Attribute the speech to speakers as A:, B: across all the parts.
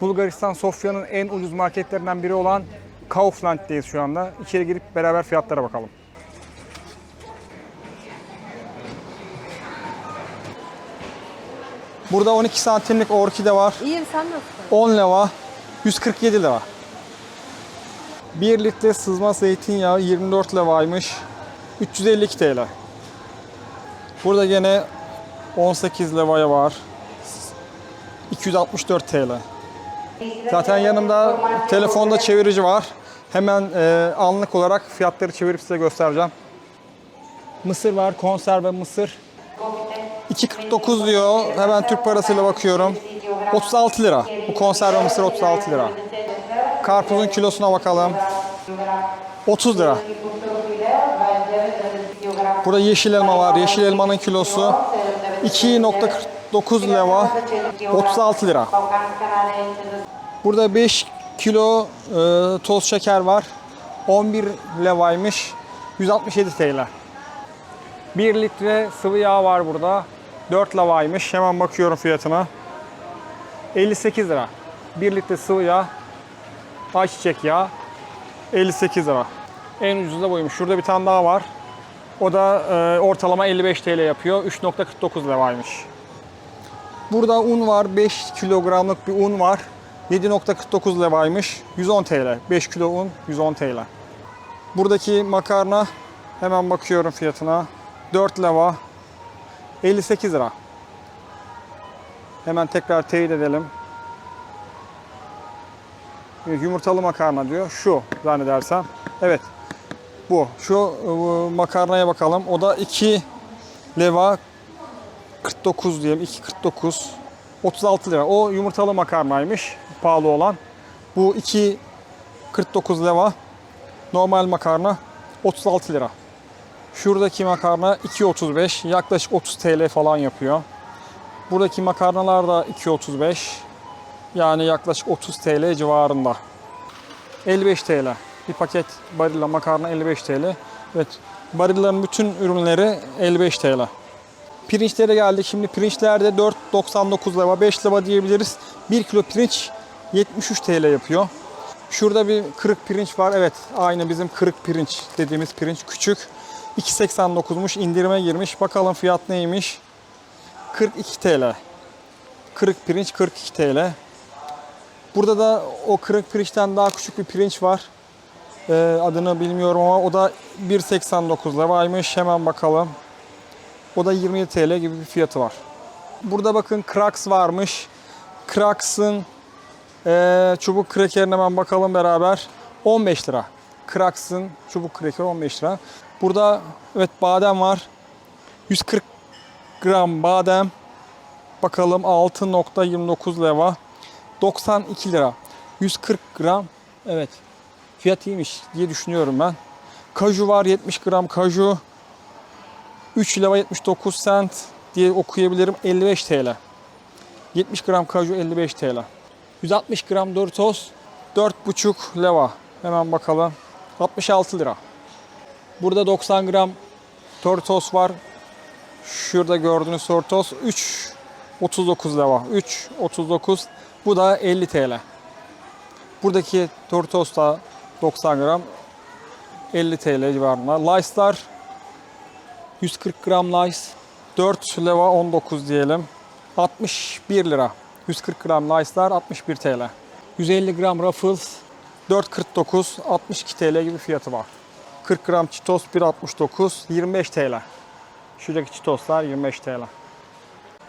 A: Bulgaristan Sofya'nın en ucuz marketlerinden biri olan Kaufland'deyiz şu anda. İçeri girip beraber fiyatlara bakalım. Burada 12 santimlik orkide var.
B: İyiyim sen nasılsın?
A: 10 lira, 147 lira. 1 litre sızma zeytinyağı 24 liraymış. 352 TL. Burada gene 18 liraya var. 264 TL. Zaten yanımda telefonda çevirici var. Hemen e, anlık olarak fiyatları çevirip size göstereceğim. Mısır var, konserve mısır. 2.49 diyor. Hemen Türk parasıyla bakıyorum. 36 lira. Bu konserve mısır 36 lira. Karpuzun kilosuna bakalım. 30 lira. Burada yeşil elma var. Yeşil elmanın kilosu 2.49 lira. 36 lira. Burada 5 kilo e, toz şeker var. 11 levaymış. 167 TL. 1 litre sıvı yağ var burada. 4 lavaymış. Hemen bakıyorum fiyatına. 58 lira. 1 litre sıvı yağ. Ayçiçek yağı. 58 lira. En ucuz da buymuş. Şurada bir tane daha var. O da e, ortalama 55 TL yapıyor. 3.49 liraymış. Burada un var. 5 kilogramlık bir un var. 7.49 liraymış. 110 TL. 5 kilo un 110 TL. Buradaki makarna hemen bakıyorum fiyatına. 4 leva 58 lira. Hemen tekrar teyit edelim. Yumurtalı makarna diyor. Şu zannedersem. Evet. Bu. Şu e, makarnaya bakalım. O da 2 leva 49 diyelim. 2.49. 36 lira. O yumurtalı makarnaymış. Pahalı olan. Bu 2.49 leva. Normal makarna 36 lira. Şuradaki makarna 2.35 yaklaşık 30 TL falan yapıyor. Buradaki makarnalar da 2.35 yani yaklaşık 30 TL civarında. 55 TL. Bir paket Barilla makarna 55 TL. Evet. Barilla'nın bütün ürünleri 55 TL. Pirinçlere geldik. Şimdi pirinçlerde 4.99 lira, 5 lira diyebiliriz. 1 kilo pirinç 73 TL yapıyor. Şurada bir kırık pirinç var. Evet aynı bizim kırık pirinç dediğimiz pirinç küçük. 2.89'muş indirime girmiş. Bakalım fiyat neymiş? 42 TL. Kırık pirinç 42 TL. Burada da o kırık pirinçten daha küçük bir pirinç var. Ee, adını bilmiyorum ama o da 1.89 liraymış. Hemen bakalım. O da 27 TL gibi bir fiyatı var. Burada bakın Krax varmış. Krax'ın ee, çubuk krekerine hemen bakalım beraber. 15 lira. Krax'ın çubuk kreker 15 lira. Burada evet badem var. 140 gram badem. Bakalım 6.29 lira. 92 lira. 140 gram. Evet. Fiyat iyiymiş diye düşünüyorum ben. Kaju var 70 gram kaju. 3 lira 79 cent diye okuyabilirim. 55 TL. 70 gram kaju 55 TL. 160 gram Doritos 4,5 leva. Hemen bakalım. 66 lira. Burada 90 gram Doritos var. Şurada gördüğünüz Doritos 3 39 leva. 3 39. Bu da 50 TL. Buradaki Doritos da 90 gram 50 TL civarında. Lays'lar 140 gram Lays 4 leva 19 diyelim. 61 lira. 140 gram Lays'lar 61 TL. 150 gram Ruffles 4.49 62 TL gibi fiyatı var. 40 gram Cheetos 1.69 25 TL. Şuradaki Cheetos'lar 25 TL.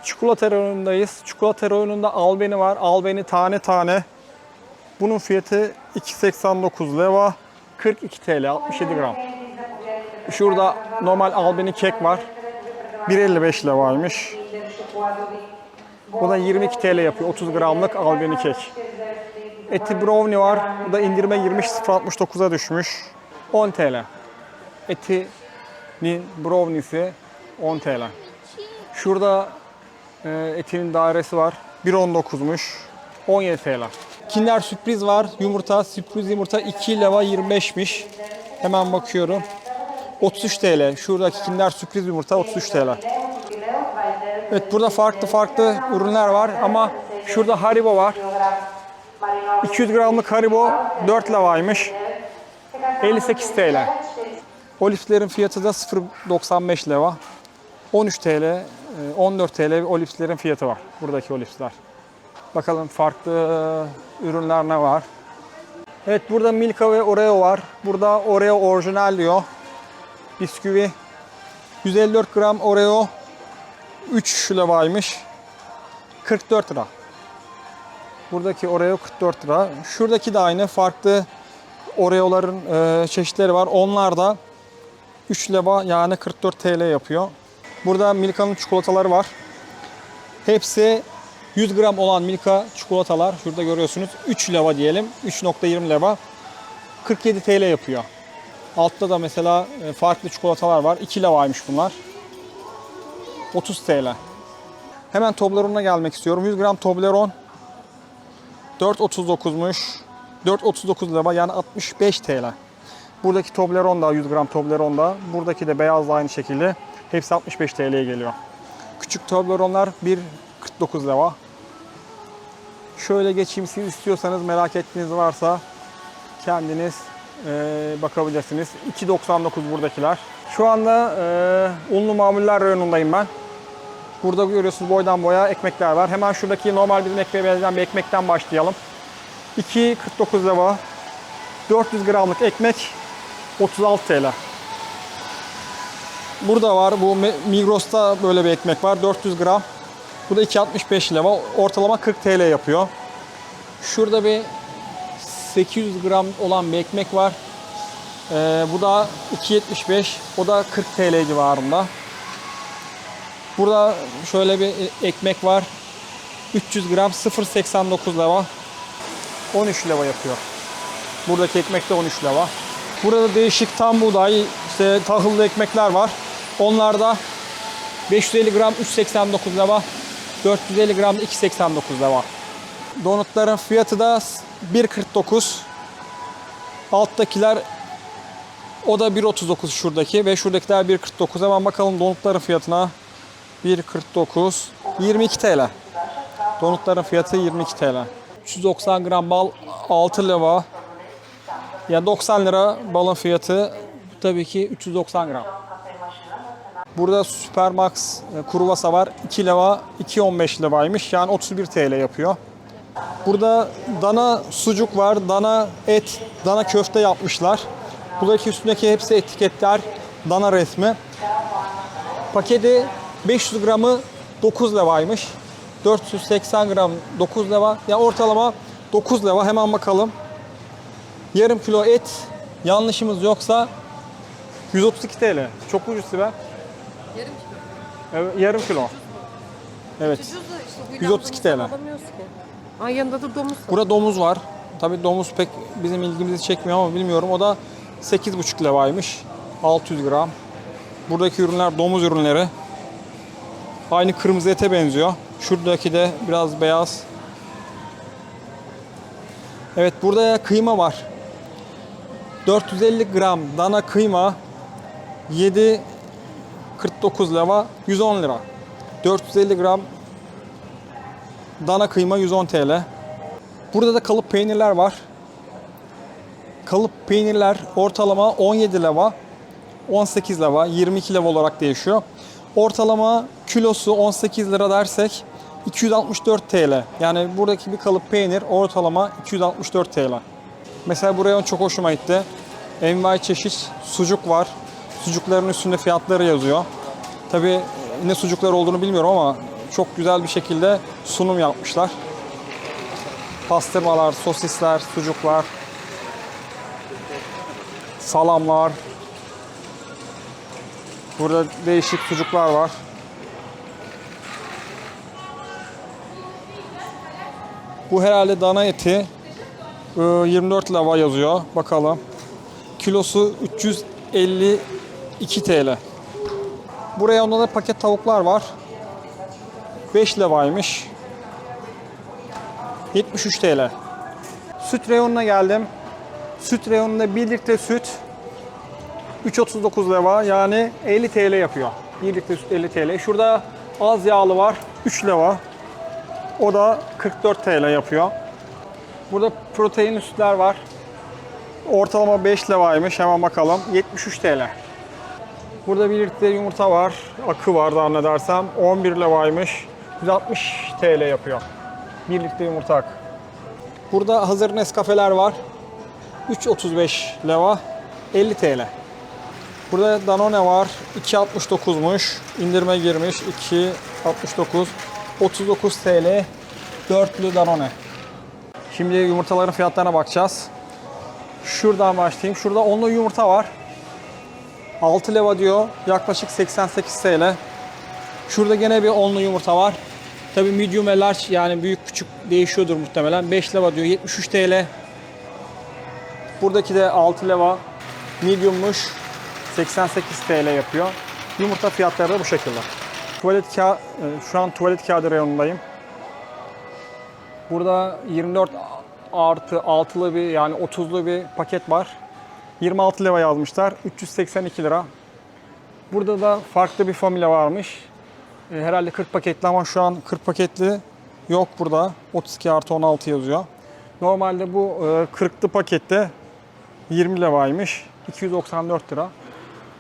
A: Çikolata reyonundayız. Çikolata reyonunda albeni var. Albeni tane tane. Bunun fiyatı 2.89 leva. 42 TL 67 gram. Şurada normal albeni kek var. 1.55 levaymış. Bu da 22 TL yapıyor. 30 gramlık albeni kek. Eti brownie var. Bu da indirime girmiş 0.69'a düşmüş. 10 TL. Etinin brownie'si 10 TL. Şurada e, etinin dairesi var. 1.19'muş. 17 TL. Kinder sürpriz var. Yumurta, sürpriz yumurta 2 leva 25'miş. Hemen bakıyorum. 33 TL. Şuradaki Kinder sürpriz yumurta 33 TL. Evet burada farklı farklı ürünler var ama şurada Haribo var. 200 gramlık Haribo 4 levaymış. 58 TL. Olipslerin fiyatı da 0.95 leva. 13 TL, e, 14 TL olipslerin fiyatı var. Buradaki olipsler. Bakalım farklı ürünler ne var. Evet burada Milka ve Oreo var. Burada Oreo orijinal diyor. Bisküvi. 154 gram Oreo 3 levaymış. 44 lira. Buradaki Oreo 44 lira. Şuradaki de aynı farklı Oreo'ların e, çeşitleri var. Onlar da 3 leva yani 44 TL yapıyor. Burada Milka'nın çikolataları var. Hepsi 100 gram olan Milka çikolatalar. Şurada görüyorsunuz 3 leva diyelim. 3.20 leva. 47 TL yapıyor. Altta da mesela e, farklı çikolatalar var. 2 levaymış bunlar. 30 TL. Hemen Toblerone'a gelmek istiyorum. 100 gram Toblerone 4.39'muş. 4.39 lira yani 65 TL. Buradaki Toblerone da 100 gram Toblerone da. Buradaki de beyaz da aynı şekilde. Hepsi 65 TL'ye geliyor. Küçük Toblerone'lar 1.49 lira. Şöyle geçeyim siz istiyorsanız merak ettiğiniz varsa kendiniz e, bakabilirsiniz. 2.99 buradakiler. Şu anda e, unlu mamuller reyonundayım ben. Burada görüyorsunuz boydan boya ekmekler var. Hemen şuradaki normal bizim ekmeğe benzeyen bir ekmekten başlayalım. 2.49 lira. 400 gramlık ekmek 36 TL. Burada var bu Migros'ta böyle bir ekmek var 400 gram. Bu da 2.65 lira. Ortalama 40 TL yapıyor. Şurada bir 800 gram olan bir ekmek var. Ee, bu da 2.75. O da 40 TL civarında. Burada şöyle bir ekmek var. 300 gram 0.89 lira. 13 lira yapıyor. Buradaki ekmek de 13 lira. Burada değişik tam buğday, işte tahıllı ekmekler var. Onlar da 550 gram 3.89 lira. 450 gram 2.89 lira. Donutların fiyatı da 1.49. Alttakiler o da 1.39 şuradaki ve şuradakiler 1.49. Hemen bakalım donutların fiyatına. 1.49 22 TL. Donutların fiyatı 22 TL. 390 gram bal 6 lira. Ya 90 lira balın fiyatı tabii ki 390 gram. Burada Supermax e, kuruvasa var. 2 lira 2.15 liraymış. Yani 31 TL yapıyor. Burada dana sucuk var, dana et, dana köfte yapmışlar. Buradaki üstündeki hepsi etiketler, dana resmi. Paketi 500 gramı 9 levaymış. 480 gram 9 leva. Ya ortalama 9 leva. Hemen bakalım. Yarım kilo et yanlışımız yoksa 132 TL. Çok ucuz Sibel.
B: Yarım kilo.
A: Evet, yarım kilo. Evet.
B: Ucuz da işte bu
A: 132 TL.
B: Ay yanında da domuz.
A: Burada domuz var. Tabii domuz pek bizim ilgimizi çekmiyor ama bilmiyorum. O da 8,5 levaymış. 600 gram. Buradaki ürünler domuz ürünleri. Aynı kırmızı ete benziyor. Şuradaki de biraz beyaz. Evet burada kıyma var. 450 gram dana kıyma 7 49 lira 110 lira. 450 gram dana kıyma 110 TL. Burada da kalıp peynirler var. Kalıp peynirler ortalama 17 leva, 18 leva, 22 leva olarak değişiyor. Ortalama kilosu 18 lira dersek 264 TL. Yani buradaki bir kalıp peynir ortalama 264 TL. Mesela buraya çok hoşuma gitti. Envai çeşit sucuk var. Sucukların üstünde fiyatları yazıyor. Tabii ne sucuklar olduğunu bilmiyorum ama çok güzel bir şekilde sunum yapmışlar. Pastırmalar, sosisler, sucuklar, salamlar. Burada değişik sucuklar var. Bu herhalde dana eti. Ee, 24 lava yazıyor. Bakalım. Kilosu 352 TL. Buraya onda da paket tavuklar var. 5 levaymış. 73 TL. Süt reyonuna geldim. Süt reyonunda 1 litre süt 3.39 leva yani 50 TL yapıyor. 1 litre süt 50 TL. Şurada az yağlı var 3 leva. O da 44 TL yapıyor. Burada protein sütler var. Ortalama 5 levaymış. Hemen bakalım. 73 TL. Burada 1 litre yumurta var. Akı var zannedersem. 11 levaymış. 160 TL yapıyor. 1 litre yumurta akı. Burada hazır Nescafeler var. 3.35 leva. 50 TL. Burada Danone var. 2.69'muş. İndirime girmiş. 2.69. 39 TL. Dörtlü Danone. Şimdi yumurtaların fiyatlarına bakacağız. Şuradan başlayayım. Şurada onlu yumurta var. 6 leva diyor. Yaklaşık 88 TL. Şurada gene bir onlu yumurta var. Tabi medium ve large yani büyük küçük değişiyordur muhtemelen. 5 leva diyor. 73 TL. Buradaki de 6 leva mediummuş. 88 TL yapıyor. Yumurta fiyatları da bu şekilde. Tuvalet ka şu an tuvalet kağıdı reyonundayım. Burada 24 artı 6'lı bir yani 30'lu bir paket var. 26 lira yazmışlar. 382 lira. Burada da farklı bir familya varmış. E, herhalde 40 paketli ama şu an 40 paketli yok burada. 32 artı 16 yazıyor. Normalde bu e, 40'lı pakette 20 liraymış. 294 lira.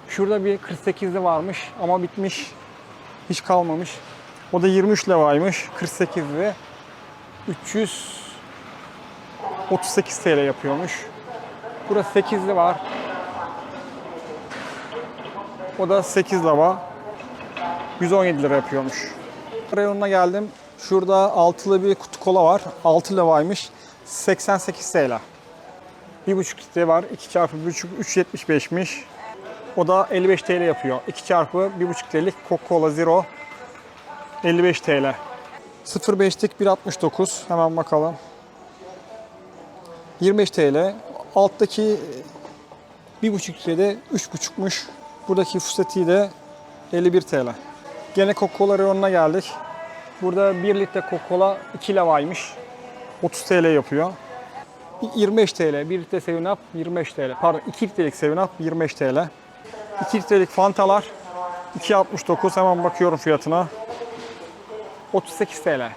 A: Şurada bir 48'li varmış ama bitmiş. Hiç kalmamış. O da 23 liraymış. 48'li. 338 TL yapıyormuş. Burası 8'li var. O da 8 lava. 117 lira yapıyormuş. Reyonuna geldim. Şurada altılı bir kutu kola var. 6 lavaymış. 88 TL. 1,5 litre var. 2 çarpı 1,5 3.75'miş. O da 55 TL yapıyor. 2 çarpı 1,5 litrelik Coca-Cola Zero 55 TL. 0.5'lik 1.69 hemen bakalım. 25 TL. Alttaki 1.5 litrede 3.5'muş. Buradaki fuseti de 51 TL. Gene Coca-Cola reyonuna geldik. Burada 1 litre Coca-Cola 2 levaymış. 30 TL yapıyor. 25 TL. 1 litre 7-Up 25 TL. Pardon 2 litrelik 7-Up 25 TL. 2 litrelik Fantalar 2.69 hemen bakıyorum fiyatına. 38 TL.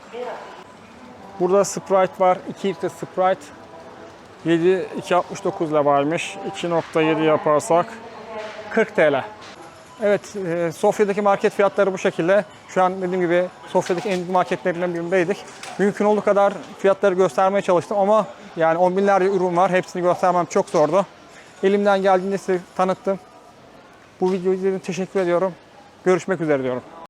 A: Burada Sprite var. 2 litre Sprite. 7 2.69 ile varmış. 2.7 yaparsak 40 TL. Evet, e, Sofya'daki market fiyatları bu şekilde. Şu an dediğim gibi Sofya'daki en büyük marketlerinden birindeydik. Mümkün olduğu kadar fiyatları göstermeye çalıştım ama yani on binlerce ürün var. Hepsini göstermem çok zordu. Elimden geldiğinde size tanıttım. Bu videoyu izlediğiniz için teşekkür ediyorum. Görüşmek üzere diyorum.